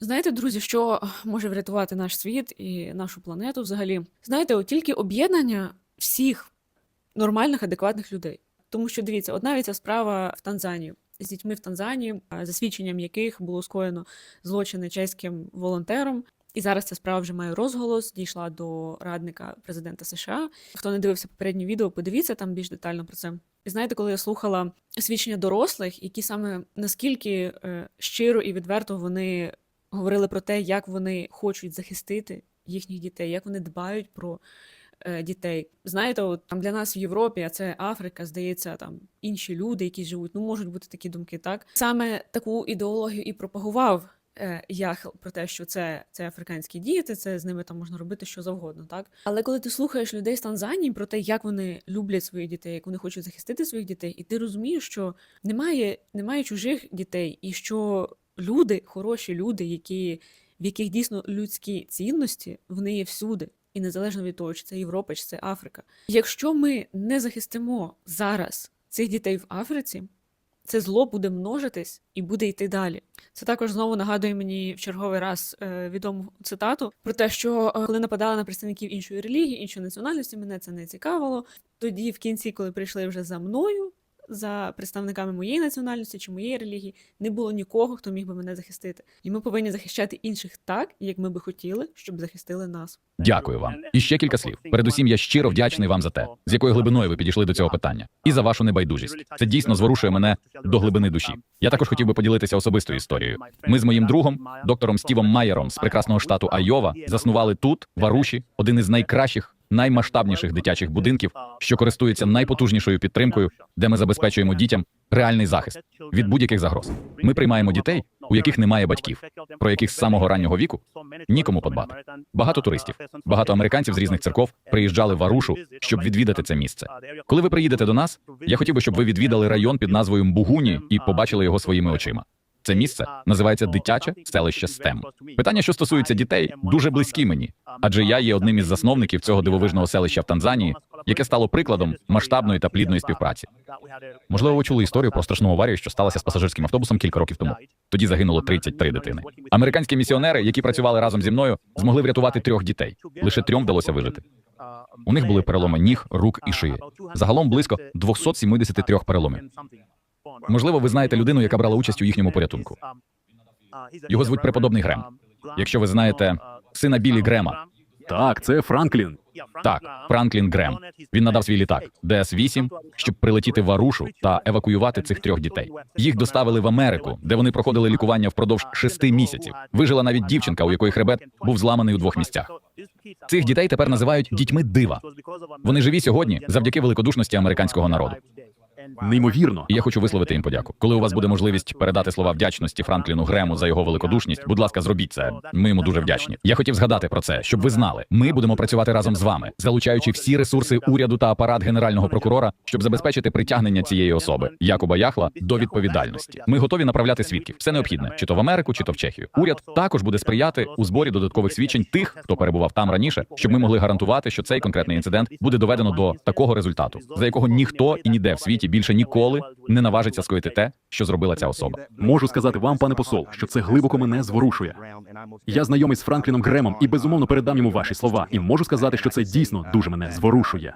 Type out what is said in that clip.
Знаєте, друзі, що може врятувати наш світ і нашу планету взагалі? Знаєте, от тільки об'єднання всіх нормальних, адекватних людей. Тому що дивіться, навіть ця справа в Танзанії з дітьми в Танзанії, за свідченням яких було скоєно злочини чеським волонтером. І зараз ця справа вже має розголос, дійшла до радника президента США. Хто не дивився попереднє відео, подивіться там більш детально про це. І знаєте, коли я слухала свідчення дорослих, які саме наскільки е, щиро і відверто вони говорили про те, як вони хочуть захистити їхніх дітей, як вони дбають про е, дітей. Знаєте, от там для нас в Європі, а це Африка, здається, там інші люди, які живуть, ну можуть бути такі думки, так саме таку ідеологію і пропагував. е, Яхел про те, що це, це африканські діти, це з ними там можна робити що завгодно, так? Але коли ти слухаєш людей з Танзанії про те, як вони люблять своїх дітей, як вони хочуть захистити своїх дітей, і ти розумієш, що немає, немає чужих дітей, і що люди, хороші люди, які, в яких дійсно людські цінності, вони є всюди. І незалежно від того, чи це Європа, чи це Африка. Якщо ми не захистимо зараз цих дітей в Африці, це зло буде множитись і буде йти далі. Це також знову нагадує мені в черговий раз е, відому цитату про те, що е, коли нападали на представників іншої релігії, іншої національності, мене це не цікавило. Тоді, в кінці, коли прийшли вже за мною, за представниками моєї національності чи моєї релігії, не було нікого, хто міг би мене захистити. І ми повинні захищати інших так, як ми би хотіли, щоб захистили нас. Дякую вам. І ще кілька слів. Передусім, я щиро вдячний вам за те, з якою глибиною ви підійшли до цього питання, і за вашу небайдужість. Це дійсно зворушує мене до глибини душі. Я також хотів би поділитися особистою історією. Ми з моїм другом, доктором Стівом Майером з прекрасного штату Айова, заснували тут, в Аруші, один із найкращих, наймасштабніших дитячих будинків, що користується найпотужнішою підтримкою, де ми забезпечуємо дітям реальний захист від будь-яких загроз. Ми приймаємо дітей, у яких немає батьків, про яких з самого раннього віку нікому подбати. Багато туристів, багато американців з різних церков приїжджали в Арушу, щоб відвідати це місце. Коли ви приїдете до нас, я хотів би, щоб ви відвідали район під назвою Мбугуні і побачили його своїми очима. Це місце називається дитяче селище STEM. Питання, що стосується дітей, дуже близькі мені, адже я є одним із засновників цього дивовижного селища в Танзанії, яке стало прикладом масштабної та плідної співпраці. Можливо, ви чули історію про страшну аварію, що сталася з пасажирським автобусом кілька років тому. Тоді загинуло 33 дитини. Американські місіонери, які працювали разом зі мною, змогли врятувати трьох дітей. Лише трьом вдалося вижити. У них були переломи ніг, рук і шиї. Загалом близько 273 переломів. Можливо, ви знаєте людину, яка брала участь у їхньому порятунку. Його звуть преподобний Грем. Якщо ви знаєте сина Білі Грема, Так, це Франклін. так, Франклін Грем. Він надав свій літак ДС-8, щоб прилетіти в Арушу та евакуювати цих трьох дітей. Їх доставили в Америку, де вони проходили лікування впродовж шести місяців. Вижила навіть дівчинка, у якої хребет був зламаний у двох місцях. Цих дітей тепер називають дітьми дива. Вони живі сьогодні завдяки великодушності американського народу. Неймовірно. І я хочу висловити їм подяку. Коли у вас буде можливість передати слова вдячності Франкліну Грему за його великодушність, будь ласка, зробіть це. Ми йому дуже вдячні. Я хотів згадати про це, щоб ви знали. Ми будемо працювати разом з вами, залучаючи всі ресурси уряду та апарат генерального прокурора, щоб забезпечити притягнення цієї особи Якуба Яхла до відповідальності. Ми готові направляти свідків. Все необхідне, чи то в Америку, чи то в Чехію. Уряд також буде сприяти у зборі додаткових свідчень тих, хто перебував там раніше, щоб ми могли гарантувати, що цей конкретний інцидент буде доведено до такого результату, за якого ніхто і ніде в світі більше ніколи не наважиться скоїти те, що зробила ця особа. Можу сказати вам, пане посол, що це глибоко мене зворушує. Я знайомий з Франкліном Гремом і безумовно передам йому ваші слова. І можу сказати, що це дійсно дуже мене зворушує.